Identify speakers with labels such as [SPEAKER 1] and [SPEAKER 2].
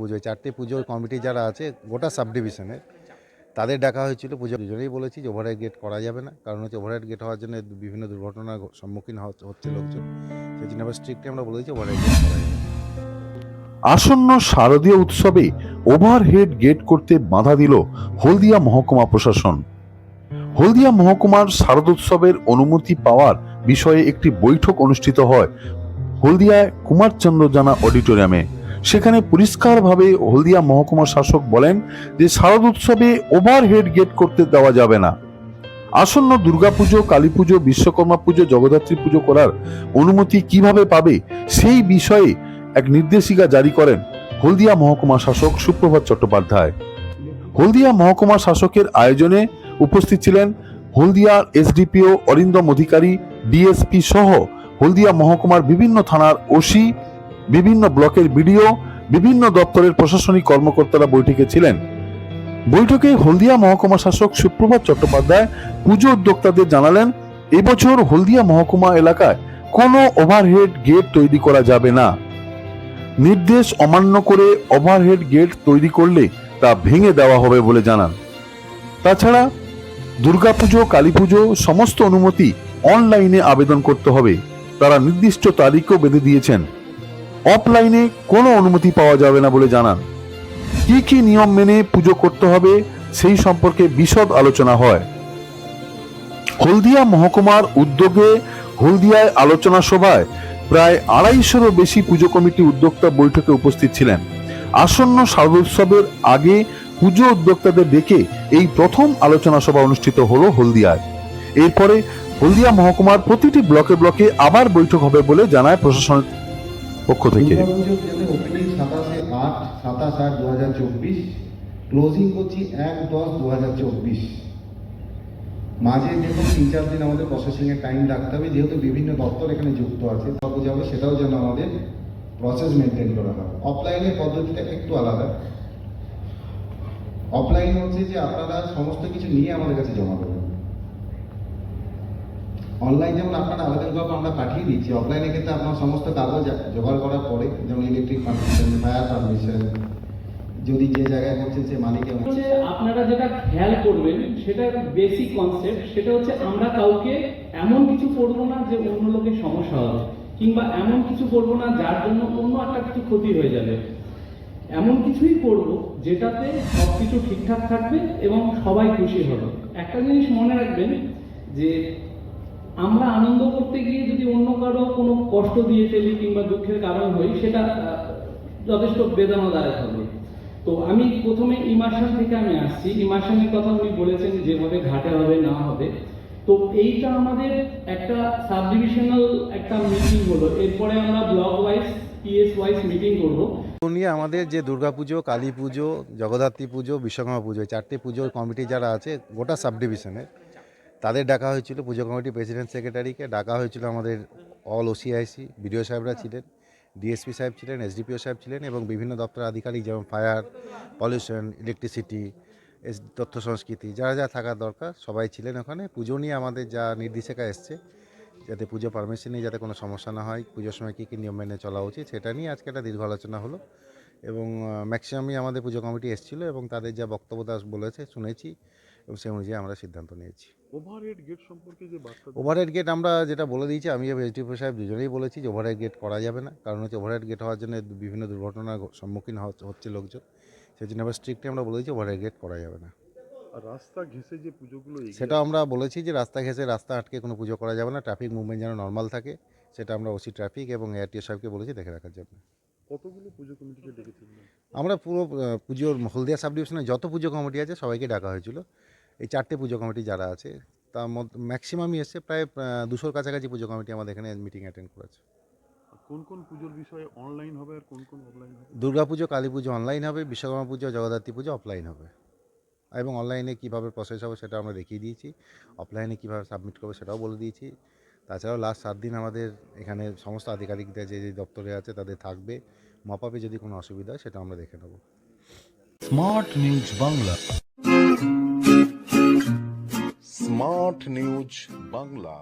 [SPEAKER 1] পুজো, এই চারটে পুজোর কমিটি যারা আছে, গোটা সাব ডিভিশনে তাদের ডাকা হয়েছিল পুজো। দুজনেই বলেছি যে ওভারহেড গেট করা যাবে না, কারণ হচ্ছে ওভারহেড গেট হওয়ার জন্য বিভিন্ন দুর্ঘটনার সম্মুখীন হচ্ছে লোকজন। সেই জন্য আবার স্ট্রিক্টলি আমরা বলেছি ওভারহেড গেট করা যাবে
[SPEAKER 2] আসন্ন শারদীয় উৎসবে ওভারহেড গেট করতে বাধা দিল হলদিয়া মহকুমা প্রশাসন। হলদিয়া মহকুমার শারদোৎসবের অনুমতি পাওয়ার বিষয়ে একটি বৈঠক অনুষ্ঠিত হয় হলদিয়ায় কুমারচন্দ্র জানা অডিটোরিয়ামে। সেখানে পরিষ্কারভাবে হলদিয়া মহকুমার শাসক বলেন যে শারদ উৎসবে ওভারহেড গেট করতে দেওয়া যাবে না। আসন্ন দুর্গাপুজো কালী পুজো বিশ্বকর্মা পুজো, জগদ্ধাত্রী পুজো করার অনুমতি কীভাবে পাবে সেই বিষয়ে এক নির্দেশিকা জারি করেন হলদিয়া মহকুমা শাসক সুপ্রভাত চট্টোপাধ্যায়। হলদিয়া মহকুমা শাসকের আয়োজনে উপস্থিত ছিলেন হলদিয়ার এসডিপিও অরিন্দম অধিকারী, ডিএসপি সহ হলদিয়া মহকুমার বিভিন্ন থানার ওসি বিভিন্ন ব্লকের বিডিও, বিভিন্ন দপ্তরের প্রশাসনিক কর্মকর্তারা বৈঠকে ছিলেন। বৈঠকে হলদিয়া মহকুমা শাসক সুপ্রভাত চট্টোপাধ্যায় পুজো উদ্যোক্তাদের জানালেন, এবছর হলদিয়া মহকুমা এলাকায় কোনো ওভারহেড গেট তৈরি করা যাবে না। নির্দেশ অমান্য করে ওভারহেড গেট তৈরি করলে তা ভেঙে দেওয়া হবে বলে জানান। তাছাড়া দুর্গাপুজো কালী পুজো সমস্ত অনুমতি অনলাইনে আবেদন করতে হবে। তারা নির্দিষ্ট তারিখও বেঁধে দিয়েছেন। অফলাইনে কোনো অনুমতি পাওয়া যাবে না বলে জানান। কি কি নিয়ম মেনে পুজো করতে হবে সেই সম্পর্কে বিশদ আলোচনা হয়। হলদিয়া মহকুমার উদ্যোগে হলদিয়ায় আলোচনা সভায় প্রায় আড়াইশোরও বেশি পুজো কমিটি উদ্যোক্তা বৈঠকে উপস্থিত ছিলেন। আসন্ন শারদোৎসবের আগে পুজো উদ্যোক্তাদের ডেকে এই প্রথম আলোচনা সভা অনুষ্ঠিত হলো হলদিয়ায়। এরপরে হলদিয়া মহকুমার প্রতিটি ব্লকে ব্লকে আবার বৈঠক হবে বলে জানায় প্রশাসনের পক্ষ থেকে।
[SPEAKER 3] ক্লোজিং করছি এক দশ দু হাজার চব্বিশ। মাঝে দেখুন তিন চার দিন আমাদের প্রসেসিংয়ের টাইম রাখতে হবে, যেহেতু বিভিন্ন দপ্তর এখানে যুক্ত আছে পুজো হবে সেটাও যেন আমাদের প্রসেস মেনটেন করা হয়। অফলাইনের পদ্ধতিটা একটু আলাদা। অফলাইন হচ্ছে যে আপনারা সমস্ত কিছু নিয়ে আমাদের কাছে জমা করবেন অনলাইন যেমন আপনারা আবেদন করবেন আমরা পাঠিয়ে দিচ্ছি অফলাইনে কিন্তু আপনার সমস্ত কাগজ জোগাড় করার পরে, যেমন ইলেকট্রিক পারমিশন ফায়ার পারমিশন যদি যে জায়গায় করছেন সে মালিকের
[SPEAKER 4] হচ্ছে আপনারা যেটা খেয়াল করবেন, সেটা বেসিক কনসেপ্ট সেটা হচ্ছে আমরা কাউকে এমন কিছু করব না যে অন্য লোকের সমস্যা হবে, কিংবা এমন কিছু করব না যার জন্য অন্য একটা কিছু ক্ষতি হয়ে যাবে। এমন কিছুই করব যেটাতে সব কিছু ঠিকঠাক থাকবে এবং সবাই খুশি হবে। একটা জিনিস মনে রাখবেন যে আমরা আনন্দ করতে গিয়ে যদি অন্য কারও কোনো কষ্ট দিয়ে ফেলি কিংবা দুঃখের কারণ হই, সেটা যথেষ্ট বেদনাদায়ক হবে। তো আমি প্রথমে ইমার্শন থেকে আমি আসছি। ইমার্শনের কথা উনি বলেছেন যেভাবে ঘাটে হবে, না হবে। তো এইটা আমাদের একটা সাব ডিভিশনাল একটা মিটিং হলো। এরপরে আমরা block wise, PS wise meeting করব।
[SPEAKER 1] নিয়ে আমাদের যে দুর্গাপুজো কালী পুজো জগদ্ধাত্রী পুজো, বিশ্বকর্মা পুজো চারটে পুজোর কমিটি যারা আছে, গোটা সাব ডিভিশনে তাদের ডাকা হয়েছিল পুজো কমিটি প্রেসিডেন্ট সেক্রেটারিকে ডাকা হয়েছিল আমাদের অল ওসিআইসি বিডিও সাহেবরা ছিলেন ডিএসপি সাহেব ছিলেন এসডিপিও সাহেব ছিলেন এবং বিভিন্ন দপ্তর আধিকারিক যেমন ফায়ার পলিউশন ইলেকট্রিসিটি এস তথ্য সংস্কৃতি যারা যা থাকার দরকার সবাই ছিলেন ওখানে। পুজো নিয়ে আমাদের যা নির্দেশিকা এসছে যাতে পুজো পারমিশন নিয়ে যাতে কোনো সমস্যা না হয় পুজোর সময় কী কী নিয়ম মেনে চলা উচিত সেটা নিয়ে আজকে একটা দীর্ঘ আলোচনা হলো এবং ম্যাক্সিমামই আমাদের পুজো কমিটি এসেছিল এবং তাদের যা বক্তব্য তা বলেছে শুনেছি। এবং সেই অনুযায়ী আমরা সিদ্ধান্ত নিয়েছি।
[SPEAKER 2] ওভারহেড গেট সম্পর্কে যে
[SPEAKER 1] ওভারহেড গেট আমরা যেটা বলে দিয়েছি আমি এবং এসডিপি সাহেব দুজনেই বলেছি যে ওভারহেড গেট করা যাবে না। কারণ হচ্ছে ওভারহেড গেট হওয়ার জন্য বিভিন্ন দুর্ঘটনার সম্মুখীন হচ্ছে- হচ্ছে লোকজন। সেই জন্য আবার স্ট্রিক্টলি আমরা বলে দিয়েছি ওভারহেড গেট করা যাবে না।
[SPEAKER 2] আর রাস্তা ঘেঁষে যে পুজোগুলো
[SPEAKER 1] সেটা আমরা বলেছি যে রাস্তা ঘেঁষে রাস্তা আটকে কোনো পুজো করা যাবে না। ট্রাফিক মুভমেন্ট যেন নর্মাল থাকে সেটা আমরা ওসি ট্রাফিক এবং এআরটিও সাহেবকে বলেছি দেখে রাখার জন্য।
[SPEAKER 2] কতগুলো পুজো কমিটিকে ডেকেছিলেন
[SPEAKER 1] আমরা পুরো পুজোর হলদিয়া সাব ডিভিশনে যত পুজো কমিটি আছে সবাইকে ডাকা হয়েছিল। এই চারটে পুজো কমিটি যারা আছে তার মধ্যে ম্যাক্সিমামই এসছে প্রায় দুশোর কাছাকাছি পুজো কমিটি আমাদের এখানে মিটিং অ্যাটেন্ড করেছে।
[SPEAKER 2] কোন কোন পুজোর বিষয়ে অনলাইন হবে আর কোন কোন অফলাইন হবে?
[SPEAKER 1] দুর্গা পুজো কালী পুজো অনলাইন হবে বিশ্বকর্মা পুজো জগদ্ধাত্রী পুজো অফলাইন হবে। এবং অনলাইনে কীভাবে প্রসেস হবে সেটা আমরা দেখিয়ে দিয়েছি অফলাইনে কীভাবে সাবমিট করবে সেটাও বলে দিয়েছি। তাছাড়াও লাস্ট সাত দিন আমাদের এখানে সমস্ত আধিকারিকদের যে যে দপ্তরে আছে তাদের থাকবে। মপাপে যদি কোনো অসুবিধা হয় সেটা আমরা দেখে নেব।
[SPEAKER 5] Smart news Bangla smart news Bangla